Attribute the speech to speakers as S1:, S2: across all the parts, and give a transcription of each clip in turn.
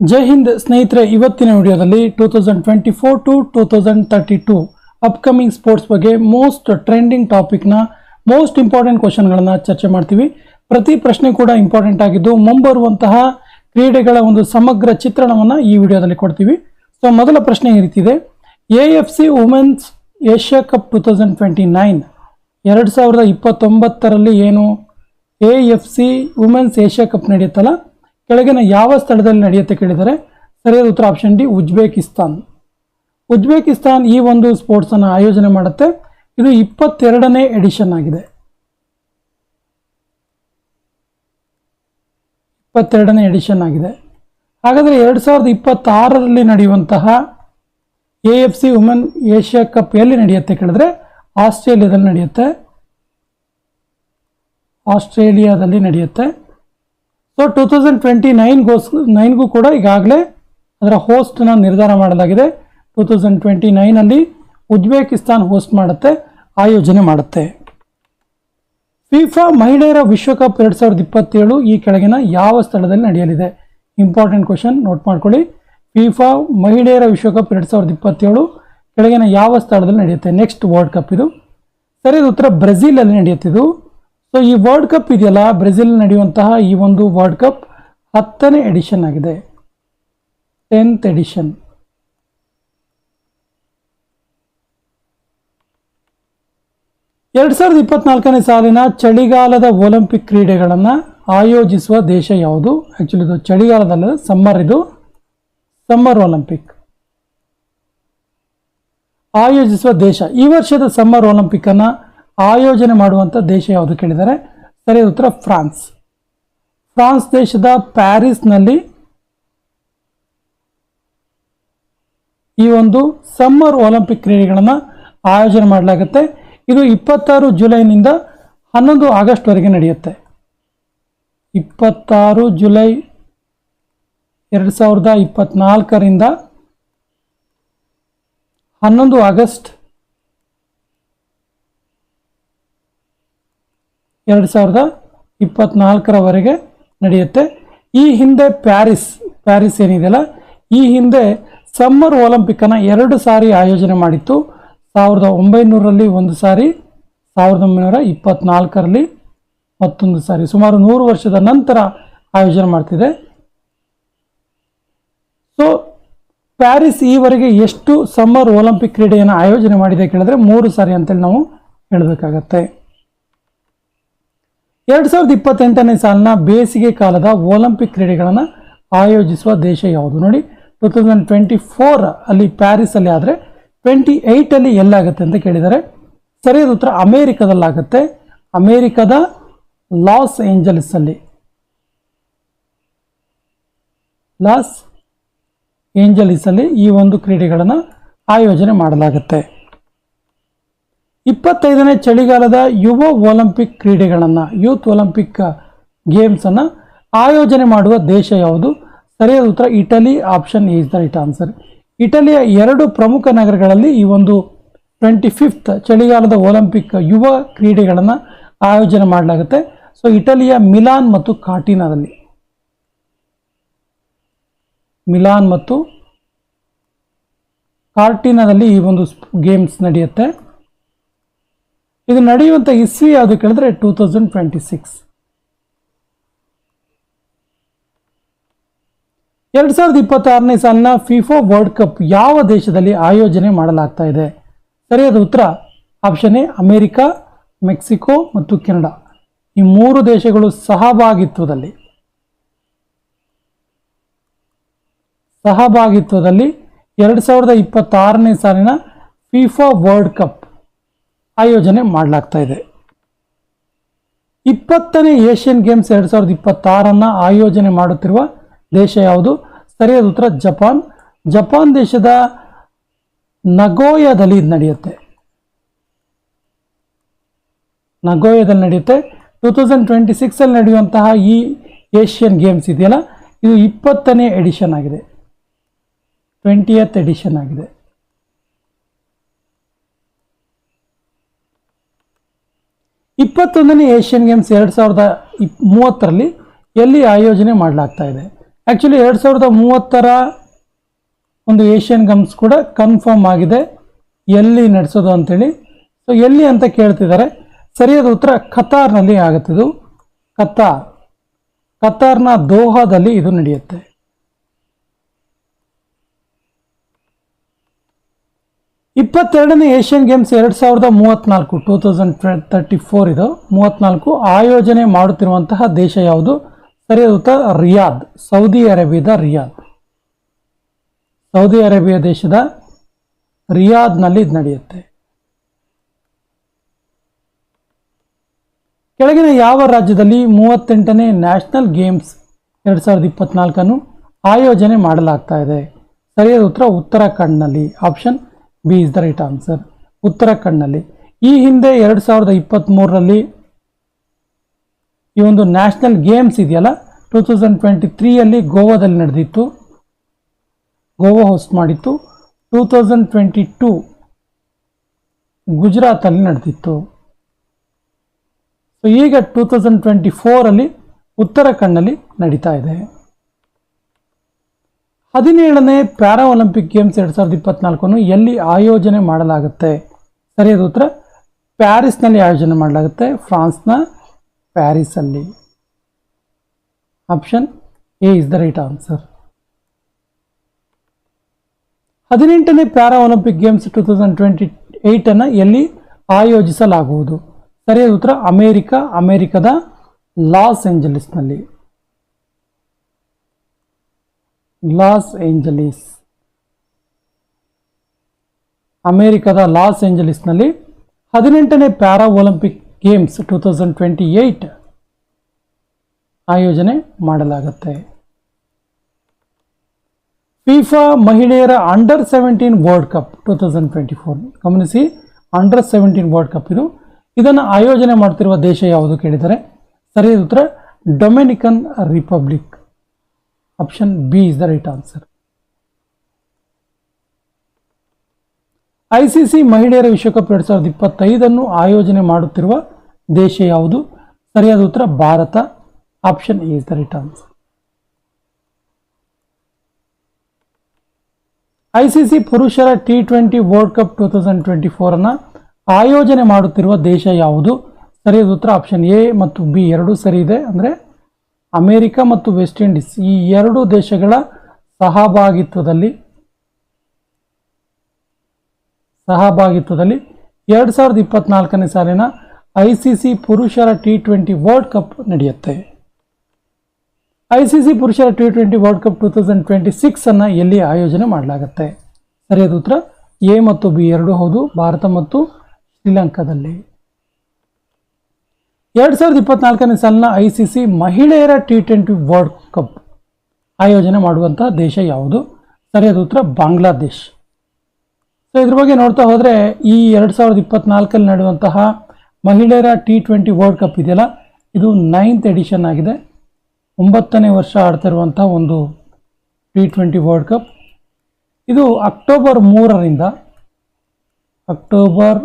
S1: ಜೈ ಹಿಂದ್ ಸ್ನೇಹಿತರೆ, ಇವತ್ತಿನ ವಿಡಿಯೋದಲ್ಲಿ two thousand twenty four to two thousand thirty two upcoming sports ಬಗ್ಗೆ ಮೋಸ್ಟ್ ಟ್ರೆಂಡಿಂಗ್ ಟಾಪಿಕ್ನ ಮೋಸ್ಟ್ ಇಂಪಾರ್ಟೆಂಟ್ ಕ್ವಶನ್ಗಳನ್ನು ಚರ್ಚೆ ಮಾಡ್ತೀವಿ. ಪ್ರತಿ ಪ್ರಶ್ನೆ ಕೂಡ ಇಂಪಾರ್ಟೆಂಟ್ ಆಗಿದ್ದು ಮುಂಬರುವಂತಹ ಕ್ರೀಡೆಗಳ ಒಂದು ಸಮಗ್ರ ಚಿತ್ರಣವನ್ನು ಈ ವಿಡಿಯೋದಲ್ಲಿ ಕೊಡ್ತೀವಿ. ಸೊ ಮೊದಲ ಪ್ರಶ್ನೆ ಈ A F C women's Asia cup two thousand twenty nine ಎರಡು ಸಾವಿರದ ಇಪ್ಪತ್ತೊಂಬತ್ತರಲ್ಲಿ ಏನು A F C women's Asia cup ನಡೆಯುತ್ತಲ್ಲ? ಕೆಳಗಿನ ಯಾವ ಸ್ಥಳದಲ್ಲಿ ನಡೆಯುತ್ತೆ ಕೇಳಿದರೆ ಸರಿಯಾದ ಉತ್ತರ ಆಪ್ಷನ್ ಡಿ ಉಜ್ಬೇಕಿಸ್ತಾನ್. ಉಜ್ಬೇಕಿಸ್ತಾನ್ ಈ ಒಂದು ಸ್ಪೋರ್ಟ್ಸನ್ನು ಆಯೋಜನೆ ಮಾಡುತ್ತೆ. ಇದು ಇಪ್ಪತ್ತೆರಡನೇ ಎಡಿಷನ್ ಆಗಿದೆ. ಇಪ್ಪತ್ತೆರಡನೇ ಎಡಿಷನ್ ಆಗಿದೆ. ಹಾಗಾದರೆ ಎರಡು ಸಾವಿರದ ಇಪ್ಪತ್ತಾರರಲ್ಲಿ ನಡೆಯುವಂತಹ A F C women Asia Cup ಎಲ್ಲಿ ನಡೆಯುತ್ತೆ ಕೇಳಿದ್ರೆ ಆಸ್ಟ್ರೇಲಿಯಾದಲ್ಲಿ ನಡೆಯುತ್ತೆ. ಆಸ್ಟ್ರೇಲಿಯಾದಲ್ಲಿ ನಡೆಯುತ್ತೆ. ಸೊ ಟೂ ತೌಸಂಡ್ ಟ್ವೆಂಟಿ ನೈನ್ಗೋಸ್ ನೈನ್ಗೂ ಕೂಡ ಈಗಾಗಲೇ ಅದರ ಹೋಸ್ಟ್ನ ನಿರ್ಧಾರ ಮಾಡಲಾಗಿದೆ. ಟೂ ತೌಸಂಡ್ ಟ್ವೆಂಟಿ ನೈನಲ್ಲಿ ಉಜ್ಬೇಕಿಸ್ತಾನ್ ಹೋಸ್ಟ್ ಮಾಡುತ್ತೆ, ಆಯೋಜನೆ ಮಾಡುತ್ತೆ. ಫಿಫಾ ಮಹಿಳೆಯರ ವಿಶ್ವಕಪ್ ಎರಡು ಸಾವಿರದ ಇಪ್ಪತ್ತೇಳು ಈ ಕೆಳಗಿನ ಯಾವ ಸ್ಥಳದಲ್ಲಿ ನಡೆಯಲಿದೆ? ಇಂಪಾರ್ಟೆಂಟ್ ಕ್ವಶನ್ ನೋಟ್ ಮಾಡ್ಕೊಳ್ಳಿ. ಫಿಫಾ ಮಹಿಳೆಯರ ವಿಶ್ವಕಪ್ ಎರಡು ಸಾವಿರದ ಇಪ್ಪತ್ತೇಳು ಕೆಳಗಿನ ಯಾವ ಸ್ಥಳದಲ್ಲಿ ನಡೆಯುತ್ತೆ? ನೆಕ್ಸ್ಟ್ ವರ್ಲ್ಡ್ ಕಪ್ ಇದು. ಸರಿಯಾದ ಉತ್ತರ ಬ್ರೆಜಿಲಲ್ಲಿ ನಡೆಯುತ್ತಿದ್ದು. ಸೊ ಈ ವರ್ಲ್ಡ್ ಕಪ್ ಇದೆಯಲ್ಲ, ಬ್ರೆಜಿಲ್ ನಡೆಯುವಂತಹ ಈ ಒಂದು ವರ್ಲ್ಡ್ ಕಪ್ ಹತ್ತನೇ ಎಡಿಷನ್ ಆಗಿದೆ. ಟೆಂತ್ ಎಡಿಷನ್ ಎರಡು ಸಾವಿರದ ಇಪ್ಪತ್ನಾಲ್ಕನೇ ಸಾಲಿನ ಚಳಿಗಾಲದ ಒಲಿಂಪಿಕ್ ಕ್ರೀಡೆಗಳನ್ನು ಆಯೋಜಿಸುವ ದೇಶ ಯಾವುದು? ಆ್ಯಕ್ಚುಲಿ ಇದು ಚಳಿಗಾಲದಲ್ಲ ಸಮ್ಮರ್ ಇದು. ಸಮ್ಮರ್ ಒಲಿಂಪಿಕ್ ಆಯೋಜಿಸುವ ದೇಶ. ಈ ವರ್ಷದ ಸಮ್ಮರ್ ಒಲಿಂಪಿಕ್ ಅನ್ನ ಆಯೋಜನೆ ಮಾಡುವಂಥ ದೇಶ ಯಾವುದು ಕೇಳಿದರೆ? ಸರಿಯಾದ ಉತ್ತರ ಫ್ರಾನ್ಸ್. ಫ್ರಾನ್ಸ್ ದೇಶದ ಪ್ಯಾರಿಸ್ನಲ್ಲಿ ಈ ಒಂದು ಸಮ್ಮರ್ ಒಲಿಂಪಿಕ್ ಕ್ರೀಡೆಗಳನ್ನು ಆಯೋಜನೆ ಮಾಡಲಾಗುತ್ತೆ. ಇದು ಇಪ್ಪತ್ತಾರು ಜುಲೈನಿಂದ ಹನ್ನೊಂದು ಆಗಸ್ಟ್ವರೆಗೆ ನಡೆಯುತ್ತೆ. ಇಪ್ಪತ್ತಾರು ಜುಲೈ ಎರಡು ಸಾವಿರದ ಇಪ್ಪತ್ತ್ನಾಲ್ಕರಿಂದ ಹನ್ನೊಂದು ಆಗಸ್ಟ್ ಎರಡು ಸಾವಿರದ ಇಪ್ಪತ್ನಾಲ್ಕರವರೆಗೆ ನಡೆಯುತ್ತೆ. ಈ ಹಿಂದೆ ಪ್ಯಾರಿಸ್ ಪ್ಯಾರಿಸ್ ಏನಿದೆಯಲ್ಲ, ಈ ಹಿಂದೆ ಸಮ್ಮರ್ ಒಲಂಪಿಕ್ಕನ್ನು ಎರಡು ಸಾರಿ ಆಯೋಜನೆ ಮಾಡಿತ್ತು. ಸಾವಿರದ ಒಂಬೈನೂರಲ್ಲಿ ಒಂದು ಸಾರಿ, ಸಾವಿರದ ಒಂಬೈನೂರ ಇಪ್ಪತ್ನಾಲ್ಕರಲ್ಲಿ ಮತ್ತೊಂದು ಸಾರಿ, ಸುಮಾರು ನೂರು ವರ್ಷದ ನಂತರ ಆಯೋಜನೆ ಮಾಡ್ತಿದೆ. ಸೊ ಪ್ಯಾರಿಸ್ ಈವರೆಗೆ ಎಷ್ಟು ಸಮ್ಮರ್ ಒಲಿಂಪಿಕ್ ಕ್ರೀಡೆಯನ್ನು ಆಯೋಜನೆ ಮಾಡಿದೆ ಕೇಳಿದ್ರೆ ಮೂರು ಸಾರಿ ಅಂತೇಳಿ ನಾವು ಹೇಳಬೇಕಾಗತ್ತೆ. ಎರಡು ಸಾವಿರದ ಇಪ್ಪತ್ತೆಂಟನೇ ಸಾಲಿನ ಬೇಸಿಗೆ ಕಾಲದ ಒಲಿಂಪಿಕ್ ಕ್ರೀಡೆಗಳನ್ನು ಆಯೋಜಿಸುವ ದೇಶ ಯಾವುದು ನೋಡಿ, ಟೂ ತೌಸಂಡ್ ಟ್ವೆಂಟಿ ಫೋರ್ ಅಲ್ಲಿ ಪ್ಯಾರಿಸಲ್ಲಿ ಆದರೆ ಟ್ವೆಂಟಿ ಏಯ್ಟಲ್ಲಿ ಎಲ್ಲಾಗುತ್ತೆ ಅಂತ ಕೇಳಿದ್ದಾರೆ. ಸರಿಯಾದ ಉತ್ತರ ಅಮೇರಿಕದಲ್ಲಾಗುತ್ತೆ. ಅಮೇರಿಕದ ಲಾಸ್ ಏಂಜಲಿಸಲ್ಲಿ ಲಾಸ್ ಏಂಜಲಿಸಲ್ಲಿ ಈ ಒಂದು ಕ್ರೀಡೆಗಳನ್ನು ಆಯೋಜನೆ ಮಾಡಲಾಗುತ್ತೆ. ಇಪ್ಪತ್ತೈದನೇ ಚಳಿಗಾಲದ ಯುವ ಒಲಿಂಪಿಕ್ ಕ್ರೀಡೆಗಳನ್ನು, ಯೂತ್ ಒಲಿಂಪಿಕ್ ಗೇಮ್ಸನ್ನು ಆಯೋಜನೆ ಮಾಡುವ ದೇಶ ಯಾವುದು? ಸರಿಯಾದ ಉತ್ತರ, Italy. Option is the right answer. ಇಟಲಿಯ ಎರಡು ಪ್ರಮುಖ ನಗರಗಳಲ್ಲಿ ಈ ಒಂದು ಟ್ವೆಂಟಿ ಫಿಫ್ತ್ ಚಳಿಗಾಲದ ಒಲಿಂಪಿಕ್ ಯುವ ಕ್ರೀಡೆಗಳನ್ನು ಆಯೋಜನೆ ಮಾಡಲಾಗುತ್ತೆ. ಸೊ, ಇಟಲಿಯ ಮಿಲಾನ್ ಮತ್ತು ಕಾಟಿನಾದಲ್ಲಿ ಮಿಲಾನ್ ಮತ್ತು ಕಾರ್ಟಿನಾದಲ್ಲಿ ಈ ಒಂದು ಗೇಮ್ಸ್ ನಡೆಯುತ್ತೆ. ಇದು ನಡೆಯುವಂಥ ಇಸ್ವಿ ಯಾವುದು ಕೇಳಿದ್ರೆ ಟೂ ತೌಸಂಡ್ ಟ್ವೆಂಟಿ ಸಿಕ್ಸ್ ಎರಡು ಸಾವಿರದ ಇಪ್ಪತ್ತಾರನೇ ಸಾಲಿನ ಫಿಫಾ ವರ್ಲ್ಡ್ ಕಪ್ ಯಾವ ದೇಶದಲ್ಲಿ ಆಯೋಜನೆ ಮಾಡಲಾಗ್ತಾ ಇದೆ? ಸರಿಯಾದ ಉತ್ತರ ಆಪ್ಷನ್ ಎ, ಅಮೆರಿಕ, ಮೆಕ್ಸಿಕೋ ಮತ್ತು ಕೆನಡಾ. ಈ ಮೂರು ದೇಶಗಳು ಸಹಭಾಗಿತ್ವದಲ್ಲಿ. ಸಹಭಾಗಿತ್ವದಲ್ಲಿ ಎರಡು ಸಾವಿರದ ಇಪ್ಪತ್ತಾರನೇ ಸಾಲಿನ ಫಿಫಾ ವರ್ಲ್ಡ್ ಕಪ್ ಆಯೋಜನೆ ಮಾಡಲಾಗ್ತಾ ಇದೆ. ಇಪ್ಪತ್ತನೇ ಏಷ್ಯನ್ ಗೇಮ್ಸ್ ಎರಡು ಸಾವಿರದ ಇಪ್ಪತ್ತಾರನ್ನು ಆಯೋಜನೆ ಮಾಡುತ್ತಿರುವ ದೇಶ ಯಾವುದು? ಸರಿಯಾದ ಉತ್ತರ ಜಪಾನ್. ಜಪಾನ್ ದೇಶದ ನಗೋಯದಲ್ಲಿ ಇದು ನಡೆಯುತ್ತೆ. ನಗೋಯದಲ್ಲಿ ನಡೆಯುತ್ತೆ. ಟೂ ತೌಸಂಡ್ ಟ್ವೆಂಟಿ ಸಿಕ್ಸಲ್ಲಿ ನಡೆಯುವಂತಹ ಈ ಏಷ್ಯನ್ ಗೇಮ್ಸ್ ಇದೆಯಲ್ಲ? ಇದು ಇಪ್ಪತ್ತನೇ ಎಡಿಷನ್ ಆಗಿದೆ. ಟ್ವೆಂಟಿಯತ್ ಎಡಿಷನ್ ಆಗಿದೆ. ಇಪ್ಪತ್ತೊಂದನೇ ಏಷ್ಯನ್ ಗೇಮ್ಸ್ ಎರಡು ಸಾವಿರದ ಇಪ್, ಮೂವತ್ತರಲ್ಲಿ ಎಲ್ಲಿ ಆಯೋಜನೆ ಮಾಡಲಾಗ್ತಾ ಇದೆ? ಆ್ಯಕ್ಚುಲಿ ಎರಡು ಸಾವಿರದ ಮೂವತ್ತರ ಒಂದು ಏಷ್ಯನ್ ಗೇಮ್ಸ್ ಕೂಡ ಕನ್ಫರ್ಮ್ ಆಗಿದೆ ಎಲ್ಲಿ ನಡೆಸೋದು ಅಂತೇಳಿ. ಸೊ ಎಲ್ಲಿ ಅಂತ ಕೇಳ್ತಿದ್ದಾರೆ, ಸರಿಯಾದ ಉತ್ತರ ಕತಾರ್ನಲ್ಲಿ ಆಗುತ್ತಿದ್ದು, ಕತಾರ್. ಕತಾರ್ನ ದೋಹಾದಲ್ಲಿ ಇದು ನಡೆಯುತ್ತೆ. ಇಪ್ಪತ್ತೆರಡನೇ ಏಷ್ಯನ್ ಗೇಮ್ಸ್ ಎರಡು ಸಾವಿರದ ಮೂವತ್ತ್ನಾಲ್ಕು ಟೂ ತೌಸಂಡ್ ತರ್ಟಿ ಫೋರ್ ಇದು. ಮೂವತ್ತ್ನಾಲ್ಕು ಆಯೋಜನೆ ಮಾಡುತ್ತಿರುವಂತಹ ದೇಶ ಯಾವುದು? ಸರಿಯಾದ ಉತ್ತರ ರಿಯಾದ್, ಸೌದಿ ಅರೇಬಿಯಾದ ರಿಯಾದ್. ಸೌದಿ ಅರೇಬಿಯಾ ದೇಶದ ರಿಯಾದ್ನಲ್ಲಿ ಇದು ನಡೆಯುತ್ತೆ. ಕೆಳಗಿನ ಯಾವ ರಾಜ್ಯದಲ್ಲಿ ಮೂವತ್ತೆಂಟನೇ ನ್ಯಾಷನಲ್ ಗೇಮ್ಸ್ ಎರಡು ಸಾವಿರದ ಇಪ್ಪತ್ನಾಲ್ಕನ್ನು ಆಯೋಜನೆ ಮಾಡಲಾಗ್ತಾ ಇದೆ? ಸರಿಯಾದ ಉತ್ತರ, ಉತ್ತರಾಖಂಡ್ನಲ್ಲಿ. Option B is the right answer. ಉತ್ತರಾಖಂಡ್ನಲ್ಲಿ ಈ ಹಿಂದೆ ಎರಡು ಸಾವಿರದ ಇಪ್ಪತ್ತ್ಮೂರರಲ್ಲಿ ಈ ಒಂದು ನ್ಯಾಷನಲ್ ಗೇಮ್ಸ್ ಇದೆಯಲ್ಲ, ಟೂ ತೌಸಂಡ್ ಟ್ವೆಂಟಿ ತ್ರೀಯಲ್ಲಿ ಗೋವಾದಲ್ಲಿ ನಡೆದಿತ್ತು. ಗೋವಾ ಹೋಸ್ಟ್ ಮಾಡಿತ್ತು. ಟೂ ತೌಸಂಡ್ ಟ್ವೆಂಟಿ ಟೂ ಗುಜರಾತಲ್ಲಿ ನಡೆದಿತ್ತು. ಸೊ ಈಗ ಟೂ ತೌಸಂಡ್ ಟ್ವೆಂಟಿ ಫೋರಲ್ಲಿ ಉತ್ತರಾಖಂಡ್ನಲ್ಲಿ ನಡೀತಾ ಇದೆ. ಹದಿನೇಳನೇ ಪ್ಯಾರಾ ಒಲಿಂಪಿಕ್ ಗೇಮ್ಸ್ ಎರಡು ಸಾವಿರದ ಇಪ್ಪತ್ನಾಲ್ಕನ್ನು ಎಲ್ಲಿ ಆಯೋಜನೆ ಮಾಡಲಾಗುತ್ತೆ? ಸರಿಯಾದ ಉತ್ತರ, ಪ್ಯಾರಿಸ್ನಲ್ಲಿ ಆಯೋಜನೆ ಮಾಡಲಾಗುತ್ತೆ, ಫ್ರಾನ್ಸ್ನ ಪ್ಯಾರಿಸಲ್ಲಿ option A is the right answer. ಹದಿನೆಂಟನೇ para olympic games two thousand twenty ಏಯ್ಟನ್ನು ಎಲ್ಲಿ ಆಯೋಜಿಸಲಾಗುವುದು? ಸರಿಯಾದ ಉತ್ತರ, ಅಮೇರಿಕ, ಅಮೇರಿಕದ ಲಾಸ್ ಏಂಜಲೀಸ್ನಲ್ಲಿ. Los Angeles. ಅಮೆರಿಕದ ಲಾಸ್ ಏಂಜಲೀಸ್ನಲ್ಲಿ ಹದಿನೆಂಟನೇ para olympic games two thousand twenty eight ಆಯೋಜನೆ ಮಾಡಲಾಗುತ್ತೆ. ಫಿಫಾ ಮಹಿಳೆಯರ under seventeen world cup two thousand twenty four. ಗಮನಿಸಿ, ಅಂಡರ್ ಸೆವೆಂಟೀನ್ ವರ್ಲ್ಡ್ ಕಪ್ ಇದು. ಇದನ್ನು ಆಯೋಜನೆ ಮಾಡ್ತಿರುವ ದೇಶ ಯಾವುದು ಕೇಳಿದರೆ, ಸರಿಯಾದ ಉತ್ತರ, Dominican Republic. Option B is the right answer. ICC ಮಹಿಳೆಯರ ವಿಶ್ವಕಪ್ ಎರಡು ಸಾವಿರದ ಇಪ್ಪತ್ತೈದನ್ನು ಆಯೋಜನೆ ಮಾಡುತ್ತಿರುವ ದೇಶ ಯಾವುದು? ಸರಿಯಾದ ಉತ್ತರ, Bharat. Option A is the right answer ICC ಪುರುಷರ T twenty world cup two thousand twenty ಫೋರನ್ನು ಆಯೋಜನೆ ಮಾಡುತ್ತಿರುವ ದೇಶ ಯಾವುದು? ಸರಿಯಾದ ಉತ್ತರ ಆಪ್ಷನ್ ಎ ಮತ್ತು ಬಿ ಎರಡೂ ಸರಿ ಇದೆ. ಅಂದರೆ ಅಮೇರಿಕ ಮತ್ತು ವೆಸ್ಟ್ ಇಂಡೀಸ್ ಈ ಎರಡು ದೇಶಗಳ ಸಹಭಾಗಿತ್ವದಲ್ಲಿ ಸಹಭಾಗಿತ್ವದಲ್ಲಿ ಎರಡು ಸಾವಿರದ ಇಪ್ಪತ್ನಾಲ್ಕನೇ ಸಾಲಿನ ಐ ಸಿ ಸಿ ಪುರುಷರ ಟಿ ಟ್ವೆಂಟಿ ವರ್ಲ್ಡ್ ಕಪ್ ನಡೆಯುತ್ತೆ. ಐ ಸಿ ಸಿ ಪುರುಷರ T twenty world cup two thousand twenty six ಅನ್ನು ಎಲ್ಲಿ ಆಯೋಜನೆ ಮಾಡಲಾಗುತ್ತೆ? ಸರಿಯಾದ ಉತ್ತರ ಎ ಮತ್ತು ಬಿ ಎರಡೂ ಹೌದು, ಭಾರತ ಮತ್ತು ಶ್ರೀಲಂಕಾದಲ್ಲಿ. ಎರಡು ಸಾವಿರದ ಇಪ್ಪತ್ನಾಲ್ಕನೇ ಸಾಲಿನ ಐ ಸಿ ಸಿ ಮಹಿಳೆಯರ ಟಿ ಟ್ವೆಂಟಿ ವರ್ಲ್ಡ್ ಕಪ್ ಆಯೋಜನೆ ಮಾಡುವಂಥ ದೇಶ ಯಾವುದು? ಸರಿಯಾದ ಉತ್ತರ, ಬಾಂಗ್ಲಾದೇಶ್. ಸೊ ಇದ್ರ ಬಗ್ಗೆ ನೋಡ್ತಾ ಹೋದರೆ ಈ ಎರಡು ಸಾವಿರದ ಇಪ್ಪತ್ನಾಲ್ಕಲ್ಲಿ ನಡೆಯುವಂತಹ ಮಹಿಳೆಯರ ಟಿ ಟ್ವೆಂಟಿ ವರ್ಲ್ಡ್ ಕಪ್ ಇದೆಯಲ್ಲ? ಇದು ನೈನ್ತ್ ಎಡಿಷನ್ ಆಗಿದೆ. ಒಂಬತ್ತನೇ ವರ್ಷ ಆಡ್ತಿರುವಂಥ ಒಂದು ಟಿ ಟ್ವೆಂಟಿ ವರ್ಲ್ಡ್ ಕಪ್. ಇದು ಅಕ್ಟೋಬರ್ ಮೂರರಿಂದ, ಅಕ್ಟೋಬರ್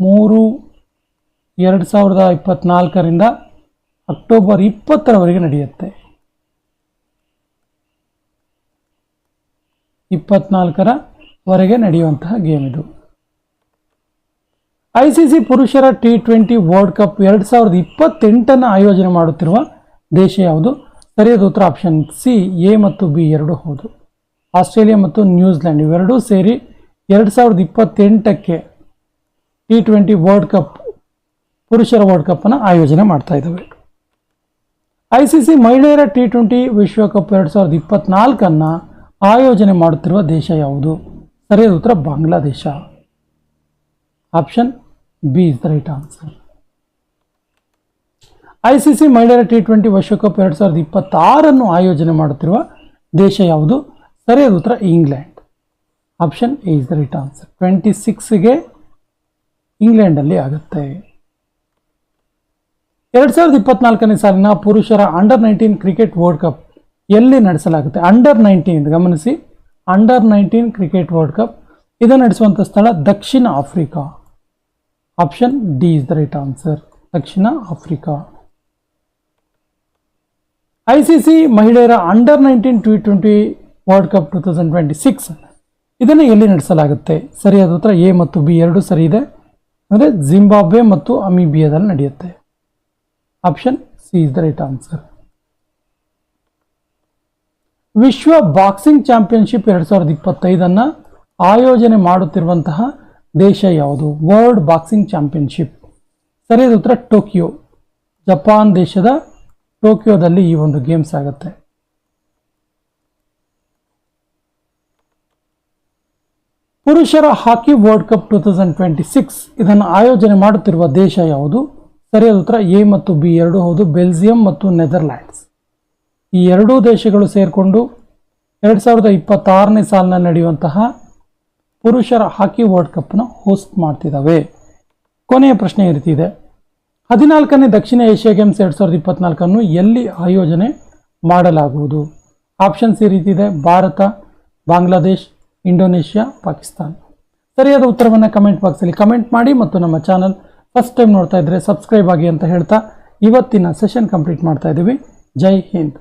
S1: ಮೂರು ಎರಡು ಸಾವಿರದ ಇಪ್ಪತ್ತ್ನಾಲ್ಕರಿಂದ ಅಕ್ಟೋಬರ್ ಇಪ್ಪತ್ತರವರೆಗೆ ನಡೆಯುತ್ತೆ. ಇಪ್ಪತ್ನಾಲ್ಕರ ವರೆಗೆ ನಡೆಯುವಂತಹ ಗೇಮ್ ಇದು. ಐ ಸಿ ಸಿ ಪುರುಷರ ಟಿ ಟ್ವೆಂಟಿ ವರ್ಲ್ಡ್ ಕಪ್ ಎರಡು ಸಾವಿರದ ಇಪ್ಪತ್ತೆಂಟನ್ನು ಆಯೋಜನೆ ಮಾಡುತ್ತಿರುವ ದೇಶ ಯಾವುದು? ಸರಿಯಾದ ಉತ್ತರ ಆಪ್ಷನ್ ಸಿ, ಎ ಮತ್ತು ಬಿ ಎರಡು ಹೌದು. ಆಸ್ಟ್ರೇಲಿಯಾ ಮತ್ತು ನ್ಯೂಜಿಲೆಂಡ್ ಇವೆರಡೂ ಸೇರಿ ಎರಡು ಸಾವಿರದ ಇಪ್ಪತ್ತೆಂಟಕ್ಕೆ ಟಿ ಟ್ವೆಂಟಿ ವರ್ಲ್ಡ್ ಕಪ್ ಪುರುಷರ ವರ್ಲ್ಡ್ ಕಪ್ಪನ್ನು ಆಯೋಜನೆ ಮಾಡ್ತಾ ಇದ್ದಾವೆ ಐ ಸಿ ಸಿ ಮಹಿಳೆಯರ ಟಿ ಟ್ವೆಂಟಿ ವಿಶ್ವಕಪ್ ಎರಡು ಸಾವಿರದ ಇಪ್ಪತ್ನಾಲ್ಕನ್ನು ಆಯೋಜನೆ ಮಾಡುತ್ತಿರುವ ದೇಶ ಯಾವುದು? ಸರಿಯಾದ ಉತ್ತರ Bangladesh. Option B is the right answer I C C ಮಹಿಳೆಯರ ಟಿ ಟ್ವೆಂಟಿ ವಿಶ್ವಕಪ್ ಎರಡು ಸಾವಿರದ ಇಪ್ಪತ್ತಾರನ್ನು ಆಯೋಜನೆ ಮಾಡುತ್ತಿರುವ ದೇಶ ಯಾವುದು? ಸರಿಯಾದ ಉತ್ತರ England. Option A is the right answer twenty ಸಿಕ್ಸ್ಗೆ ಇಂಗ್ಲೆಂಡಲ್ಲಿ ಆಗುತ್ತೆ. ಎರಡು ಸಾವಿರದ ಇಪ್ಪತ್ನಾಲ್ಕನೇ ಸಾಲಿನ ಪುರುಷರ under nineteen cricket world cup ಎಲ್ಲಿ ನಡೆಸಲಾಗುತ್ತೆ? ಅಂಡರ್ ನೈನ್ಟೀನ್ ಗಮನಿಸಿ. Under nineteen cricket world cup ಇದು ನಡೆಸುವಂಥ ಸ್ಥಳ ದಕ್ಷಿಣ Africa. Option D is the right answer Dakshina Africa. I C C ಮಹಿಳೆಯರ under nineteen T twenty world cup two thousand twenty six ಇದನ್ನು ಎಲ್ಲಿ ನಡೆಸಲಾಗುತ್ತೆ? ಸರಿಯಾದ ಉತ್ತರ ಎ ಮತ್ತು ಬಿ ಎರಡೂ ಸರಿ ಇದೆ. ಅಂದರೆ ಜಿಂಬಾಬ್ವೆ ಮತ್ತು ಅಮೀಬಿಯಾದಲ್ಲಿ ನಡೆಯುತ್ತೆ. Option C is the right answer ವಿಶ್ವ ಬಾಕ್ಸಿಂಗ್ ಚಾಂಪಿಯನ್ಶಿಪ್ ಎರಡು ಸಾವಿರದ ಇಪ್ಪತ್ತೈದನ್ನು ಆಯೋಜನೆ ಮಾಡುತ್ತಿರುವಂತಹ ದೇಶ ಯಾವುದು? ವರ್ಲ್ಡ್ ಬಾಕ್ಸಿಂಗ್ ಚಾಂಪಿಯನ್ಶಿಪ್ ಸರಿಯಾದ ಉತ್ತರ ಟೋಕಿಯೋ. ಜಪಾನ್ ದೇಶದ ಟೋಕಿಯೋದಲ್ಲಿ ಈ ಒಂದು ಗೇಮ್ಸ್ ಆಗುತ್ತೆ. ಪುರುಷರ hockey world cup two thousand twenty six ಇದನ್ನು ಆಯೋಜನೆ ಮಾಡುತ್ತಿರುವ ದೇಶ ಯಾವುದು? ಸರಿಯಾದ ಉತ್ತರ ಎ ಮತ್ತು ಬಿ ಎರಡೂ, ಹೌದು, ಬೆಲ್ಜಿಯಂ ಮತ್ತು ನೆದರ್ಲ್ಯಾಂಡ್ಸ್. ಈ ಎರಡೂ ದೇಶಗಳು ಸೇರಿಕೊಂಡು ಎರಡು ಸಾವಿರದ ಇಪ್ಪತ್ತಾರನೇ ಸಾಲಿನ ನಡೆಯುವಂತಹ ಪುರುಷರ ಹಾಕಿ ವರ್ಲ್ಡ್ ಕಪ್ನ ಹೋಸ್ಟ್ ಮಾಡ್ತಿದ್ದಾವೆ ಕೊನೆಯ ಪ್ರಶ್ನೆ ಈ ಹದಿನಾಲ್ಕನೇ ದಕ್ಷಿಣ ಏಷ್ಯಾ ಗೇಮ್ಸ್ ಎರಡು ಸಾವಿರದ ಇಪ್ಪತ್ನಾಲ್ಕನ್ನು ಎಲ್ಲಿ ಆಯೋಜನೆ ಮಾಡಲಾಗುವುದು? ಆಪ್ಷನ್ಸ್ ಈ ರೀತಿ ಇದೆ, ಭಾರತ, ಬಾಂಗ್ಲಾದೇಶ್, ಇಂಡೋನೇಷ್ಯಾ, ಪಾಕಿಸ್ತಾನ್. ಸರಿಯಾದ ಉತ್ತರವನ್ನು ಕಮೆಂಟ್ ಬಾಕ್ಸಲ್ಲಿ ಕಮೆಂಟ್ ಮಾಡಿ ಮತ್ತು ನಮ್ಮ ಚಾನಲ್ ಫಸ್ಟ್ ಟೈಮ್ ನೋಡ್ತಾ ಇದ್ರೆ ಸಬ್ಸ್ಕ್ರೈಬ್ ಆಗಿ ಅಂತ ಹೇಳ್ತಾ ಇವತ್ತಿನ ಸೆಷನ್ ಕಂಪ್ಲೀಟ್ ಮಾಡ್ತಾ ಇದ್ದೀವಿ ಜೈ ಹಿಂದ್.